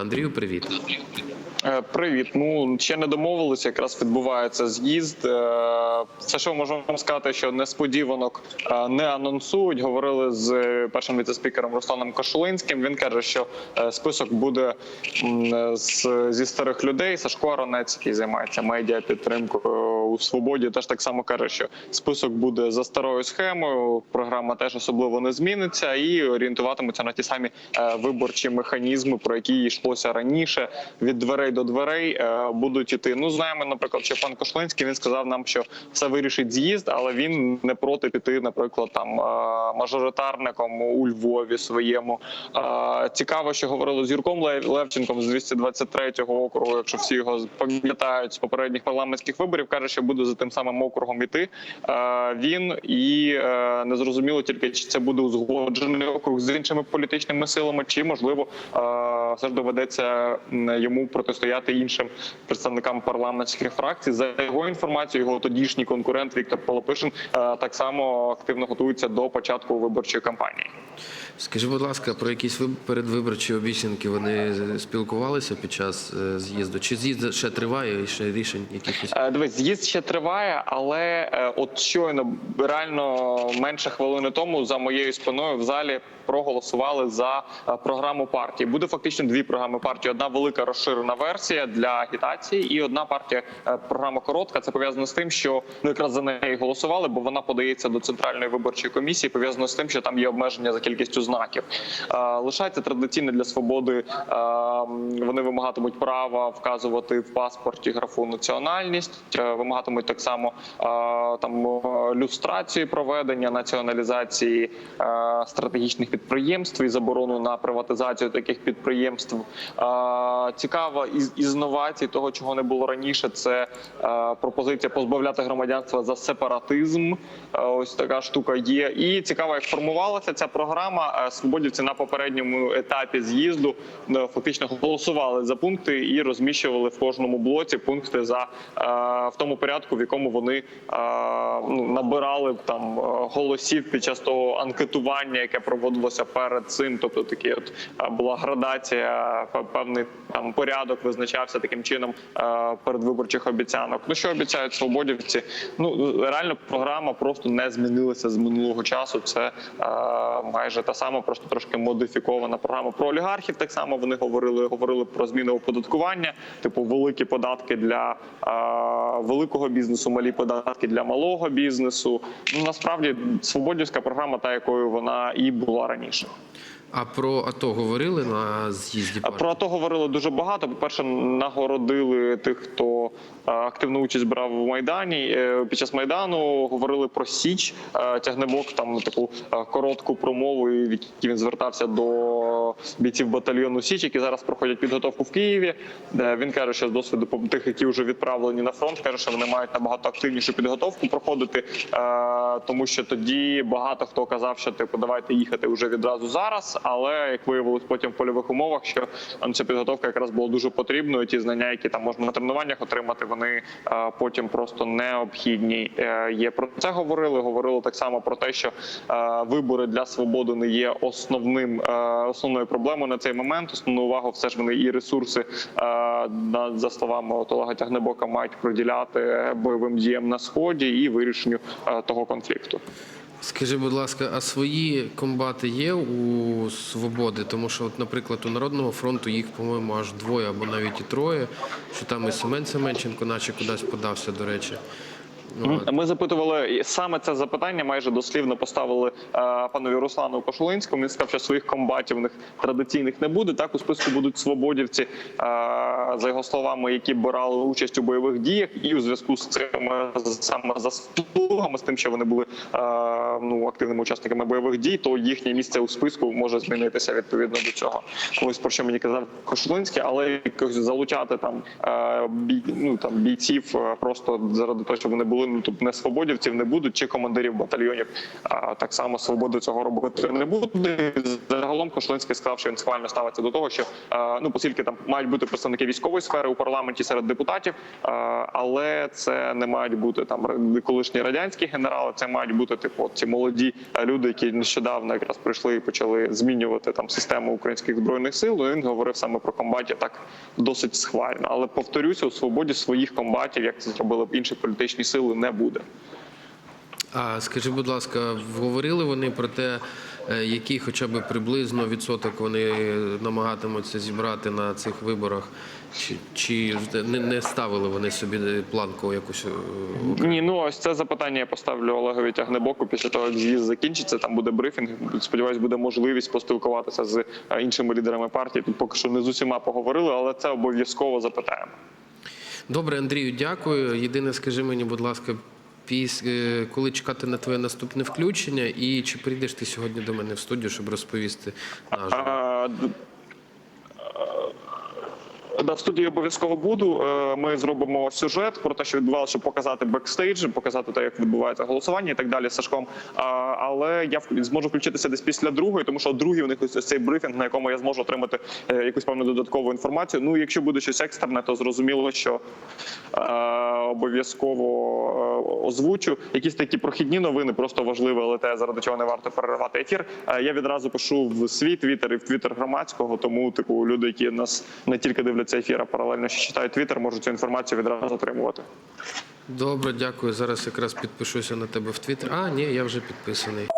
Андрію, привіт. Е, Привіт. Ну ще не домовилися. Якраз відбувається з'їзд. Е, Все, що можу вам сказати, що несподіванок е, не анонсують. Говорили з першим віцеспікером Русланом Кошулинським. Він каже, що список буде зі старих людей. Сашко Аронець, який займається медіа підтримкою у свободі, теж так само каже, що список буде за старою схемою. Програма теж особливо не зміниться і орієнтуватимуться на ті самі е, виборчі механізми, про які йшлося раніше. Від дверей до дверей е, будуть іти. Ну знаємо, наприклад, що пан Кошлинський він сказав нам, що все вирішить з'їзд, але він не проти піти, наприклад, там е, мажоритарником у Львові своєму. Цікаво, що говорили з Юрком Лев- Левченком з 223-го округу, якщо всі його пам'ятають з попередніх парламентських виборів, каже, що буде за тим самим округом іти. Е, Він і е, незрозуміло тільки чи це буде узгоджений округ з іншими політичними силами, чи можливо е, все ж доведеться йому протистояти іншим представникам парламентських фракцій. За його інформацією, його тодішній конкурент Віктор Полопишин так само активно готується до початку виборчої кампанії. Скажи, будь ласка, про якісь виб- передвиборчі обіцянки вони спілкувалися під час е, з'їзду? Чи з'їзд ще триває і ще рішень якихось? Е, Дивись, з'їзд ще триває, але е, от щойно реально менше хвилини тому за моєю спиною в залі проголосували за програму партії. Буде фактично дві програми партії: одна велика розширена версія для агітації, і одна партія програма коротка. Це пов'язано з тим, що ну якраз за неї голосували, бо вона подається до центральної виборчої комісії. Пов'язано з тим, що там є обмеження за кількістю знаків. Е, Лишається традиційне для свободи. е, Вони вимагатимуть права вказувати в паспорті графу національність, е, вимагатимуть так само там люстрації проведення націоналізації стратегічних підприємств і заборону на приватизацію таких підприємств. Цікава із інновацій того, чого не було раніше. Це пропозиція позбавляти громадянства за сепаратизм. Ось така штука є. І цікаво, як формувалася ця програма. Е, Свободівці на попередньому етапі з'їзду е, фактично голосували за пункти і розміщували в кожному блоці пункти за е, в тому порядку, в якому вони е, ну, набирали там голосів під час того анкетування, яке проводилося перед цим. Тобто такі от була градація, певний там порядок визначався таким чином передвиборчих обіцянок. Ну що обіцяють свободівці? Ну реально програма просто не змінилася з минулого часу. Це е, майже та сама, просто трошки модифікована програма про олігархів. Так само вони говорили, говорили про зміни оподаткування, типу великі податки для е, великого бізнесу, малі податки для малого бізнесу. Ну насправді свободівська програма, та якою вона і була раніше. А про АТО говорили на з'їзді? Про АТО говорили дуже багато. По перше, нагородили тих, хто е, активну участь брав в майдані. Е, Під час майдану говорили про Січ. Е, Тягнебок там таку коротку промову, в якій він звертався до бійців батальйону Січ, які зараз проходять підготовку в Києві. Він каже, що з досвіду тих, які вже відправлені на фронт, каже, що вони мають набагато активнішу підготовку проходити, тому що тоді багато хто казав, що типу давайте їхати вже відразу зараз. Але як виявилось потім в польових умовах, що е, ця підготовка якраз була дуже потрібною. Ті знання, які там можна на тренуваннях отримати, вони потім просто необхідні. Е, Є про це говорили. Говорили так само про те, що вибори для свободи не є основним основною проблемою на цей момент. Основну увагу все ж вони і ресурси на- за словами Олега Тягнебока мають приділяти бойовим діям на сході і вирішенню того конфлікту. Скажи, будь ласка, а свої комбати є у свободи? Тому що, от, наприклад, у Народного фронту їх, по-моєму, аж двоє або навіть і троє. Що там і Семен Семенченко, наче кудись подався, до речі. Ну. Ми запитували саме це запитання, майже дослівно поставили е, панові Руслану Кошулинському. Він сказав, що своїх комбатів в них традиційних не буде. Так у списку будуть свободівці, е, за його словами, які брали участь у бойових діях, і у зв'язку з цим е, саме заслугами з тим, що вони були ну активними учасниками бойових дій, то їхнє місце у списку може змінитися відповідно до цього. Ось про що мені казав Кошулинський, але якось залучати там е, бій, ну там бійців просто заради того, щоб вони були хвилину тут не свободівців не будуть, чи командирів батальйонів. А так само свободи цього робити не буде. Загалом Кошлинський сказав, що він схвально ставиться до того, що е, ну оскільки там мають бути представники військової сфери у парламенті серед депутатів, е, але це не мають бути там колишні радянські генерали. Це мають бути типу ці молоді люди, які нещодавно якраз прийшли і почали змінювати там систему українських збройних сил. І він говорив саме про комбатів так досить схвально. Але повторюся, у свободі своїх комбатів, як це зробили б інші політичні сили, не буде. А скажи, будь ласка, говорили вони про те, е, який хоча б приблизно відсоток вони намагатимуться зібрати на цих виборах, чи, чи не, не ставили вони собі планку якусь? е, Ні, ну ось це запитання я поставлю Олегові Тягнебоку після того, як з'їзд закінчиться. Там буде брифінг. Сподіваюсь, буде можливість поспілкуватися з е, іншими лідерами партії. Тут поки що не з усіма поговорили, але це обов'язково запитаємо. Добре, Андрію, дякую. Єдине, скажи мені, будь ласка, піс... е, коли чекати на твоє наступне включення, і чи прийдеш ти сьогодні до мене в студію, щоб розповісти наживо? Да, в студії обов'язково буду. Е, Ми зробимо сюжет про те, що відбувалося, щоб показати бекстейдж, показати те, як відбувається голосування і так далі з Сашком. Але я зможу включитися десь після другої, тому що о другій у них ось цей брифінг, на якому я зможу отримати е, якусь певну додаткову інформацію. Ну, якщо буде щось екстрене, то зрозуміло, що е, обов'язково озвучу. Якісь такі прохідні новини, просто важливі, але те, заради чого не варто переривати ефір. Я відразу пишу в свій твіттер і в твіттер громадського. Тому типу люди, які нас не тільки дивляться ефір, ефіра, паралельно ще читають твіттер, можуть цю інформацію відразу отримувати. Добре, дякую. Зараз якраз підпишуся на тебе в Твіттер. А, ні, я вже підписаний.